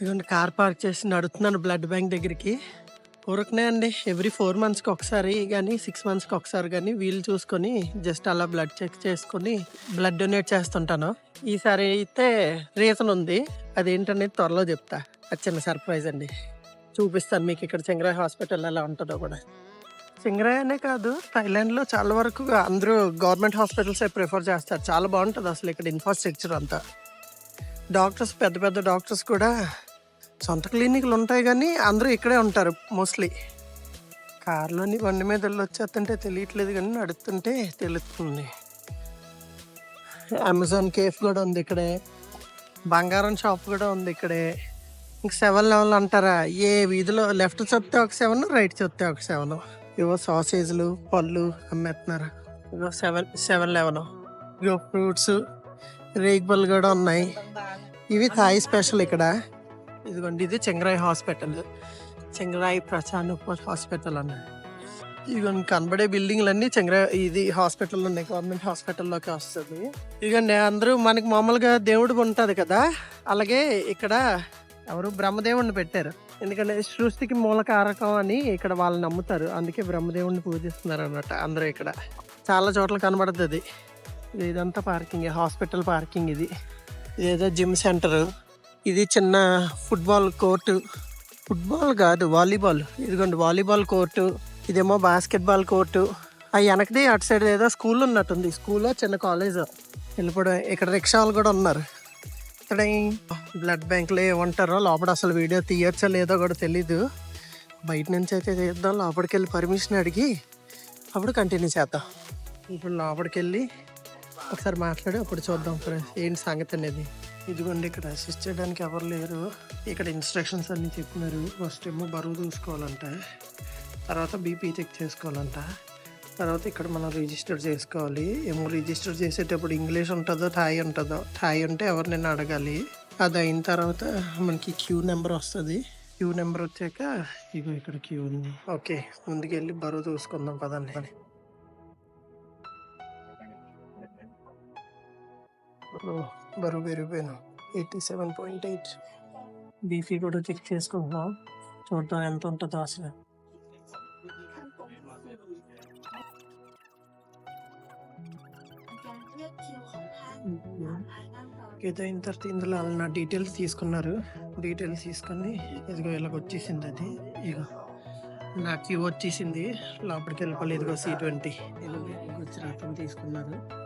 ఇదిగోండి car park చేసి నడుతున్నాను blood bank దగ్గరికి. ఊరకనే అండి ఎవ్రీ ఫోర్ మంత్స్కి ఒకసారి కానీ సిక్స్ మంత్స్కి ఒకసారి కానీ వీలు చూసుకొని జస్ట్ అలా బ్లడ్ చెక్ చేసుకొని బ్లడ్ డొనేట్ చేస్తుంటాను. ఈసారి అయితే రీజన్ ఉంది అదేంటనేది త్వరలో చెప్తా. అది చిన్న సర్ప్రైజ్ అండి. చూపిస్తాను మీకు ఇక్కడ చింగరాయ్ హాస్పిటల్ ఎలా ఉంటుందో కూడా. చింగరాయ్ అనే కాదు థైలాండ్లో చాలా వరకు అందరూ గవర్నమెంట్ హాస్పిటల్సే ప్రిఫర్ చేస్తారు. చాలా బాగుంటుంది అసలు ఇక్కడ ఇన్ఫ్రాస్ట్రక్చర్ అంతా. డాక్టర్స్ పెద్ద పెద్ద డాక్టర్స్ కూడా సొంత క్లినిక్లు ఉంటాయి కానీ అందరూ ఇక్కడే ఉంటారు మోస్ట్లీ. కార్లోని బండి మీద వెళ్ళి వచ్చేస్తుంటే తెలియట్లేదు కానీ నడుస్తుంటే తెలుస్తుంది. అమెజాన్ కేఫ్ కూడా ఉంది ఇక్కడే. బంగారం షాప్ కూడా ఉంది ఇక్కడే. ఇంక సెవెన్ లెవెన్ అంటారా? ఏ వీధిలో లెఫ్ట్ చెప్తే ఒక సెవెన్ రైట్ చెప్తే ఒక సెవెన్. ఇవో సాసేజ్లు పళ్ళు అమ్మేస్తున్నారు ఇగో సెవెన్ సెవెన్ లెవెన్. ఇగో ఫ్రూట్స్ రేగిపళ్ళు కూడా ఉన్నాయి. ఇవి థాయ్ స్పెషల్ ఇక్కడ. ఇదిగోండి ఇది చెంగరాయ్ హాస్పిటల్. చెంగరాయ్ ప్రచానుపర్ హాస్పిటల్ అన్న ఇదిగోండి కనబడే బిల్డింగ్లన్నీ చెంగరాయ్ ఇది హాస్పిటల్ ఉన్నాయి గవర్నమెంట్ హాస్పిటల్లోకి వస్తుంది. ఇదిగోండి అందరూ మనకి మామూలుగా దేవుడు ఉంటుంది కదా? అలాగే ఇక్కడ ఎవరు బ్రహ్మదేవుడిని పెట్టారు. ఎందుకంటే సృష్టికి మూల కారకం అని ఇక్కడ వాళ్ళు నమ్ముతారు. అందుకే బ్రహ్మదేవుడిని పూజిస్తున్నారు అనమాట అందరూ ఇక్కడ. చాలా చోట్ల కనబడుతుంది. ఇదంతా పార్కింగ్ హాస్పిటల్ పార్కింగ్ ఇది. ఇదేదో జిమ్ సెంటర్. ఇది చిన్న ఫుట్బాల్ కోర్టు. ఫుట్బాల్ కాదు వాలీబాల్. ఇదిగోండి వాలీబాల్ కోర్టు ఇదేమో బాస్కెట్బాల్ కోర్టు. ఆ వెనకది అటు సైడ్ ఏదో స్కూల్ ఉన్నట్టుంది. స్కూల్లో చిన్న కాలేజ్. వెళ్ళిపోవడం ఇక్కడ రిక్షాలు కూడా ఉన్నారు. ఇక్కడ బ్లడ్ బ్యాంకులు ఏమంటారో లోపల అసలు వీడియో తీయచ్చో లేదో కూడా తెలీదు. బయట నుంచి అయితే తీద్దాం లోపలికి వెళ్ళి పర్మిషన్ అడిగి అప్పుడు కంటిన్యూ చేద్దాం. ఇప్పుడు లోపలికి వెళ్ళి ఒకసారి మాట్లాడి అప్పుడు చూద్దాం ఫ్రెండ్స్ ఏంటి సంగతి అనేది. ఇదిగోండి ఇక్కడ అసిస్ట్ చేయడానికి ఎవరు లేరు. ఇక్కడ ఇన్స్ట్రక్షన్స్ అన్నీ చెప్పినారు. ఫస్ట్ ఏమో బరువు చూసుకోవాలంట. తర్వాత బీపీ చెక్ చేసుకోవాలంట. తర్వాత ఇక్కడ మనం రిజిస్టర్ చేసుకోవాలి. ఏమో రిజిస్టర్ చేసేటప్పుడు ఇంగ్లీష్ ఉంటుందో థాయ్ ఉంటుందో థాయ్ ఉంటే ఎవరినైనా అడగాలి. అది అయిన తర్వాత మనకి క్యూ నెంబర్ వస్తుంది. క్యూ నెంబర్ వచ్చాక ఇగో ఇక్కడ క్యూ ఉంది. ఓకే ముందుకెళ్ళి బరువు చూసుకుందాం పదండి. అని బరువు పెరిగిపోయాను. Eighty seven point eight. BP కూడా చెక్ చేసుకుంటున్నాం చూద్దాం ఎంత ఉంటుందో అసలు. ఏదో తర్వాత ఇందులో వాళ్ళు నా డీటెయిల్స్ తీసుకున్నారు. డీటెయిల్స్ తీసుకొని ఇదిగో ఇలాగ వచ్చేసింది అది. ఇగో నా క్యూ వచ్చేసింది. లోపలికి వెళ్ళిపోవాలి ఇదిగో సి ట్వంటీ వచ్చి రకం తీసుకున్నారు.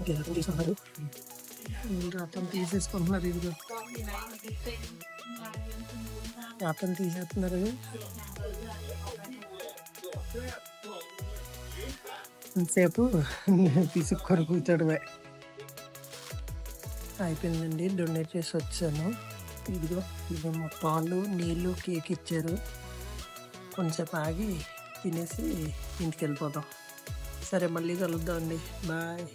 ఓకే రథం తీసుకున్నారు రథం తీసేసుకుంటున్నారు ఇది అతను తీసేస్తున్నారు ఇంతసేపు తీసుకొని కూర్చోడమే అయిపోయిందండి డొనేట్ చేసి వచ్చాను. ఇదిగో ఇది పాలు నీళ్ళు కేక్ ఇచ్చారు. కొంచెం ఆగి తినేసి ఇంటికి వెళ్ళిపోతాం సరే మళ్ళీ కలుద్దాం అండి. బాయ్.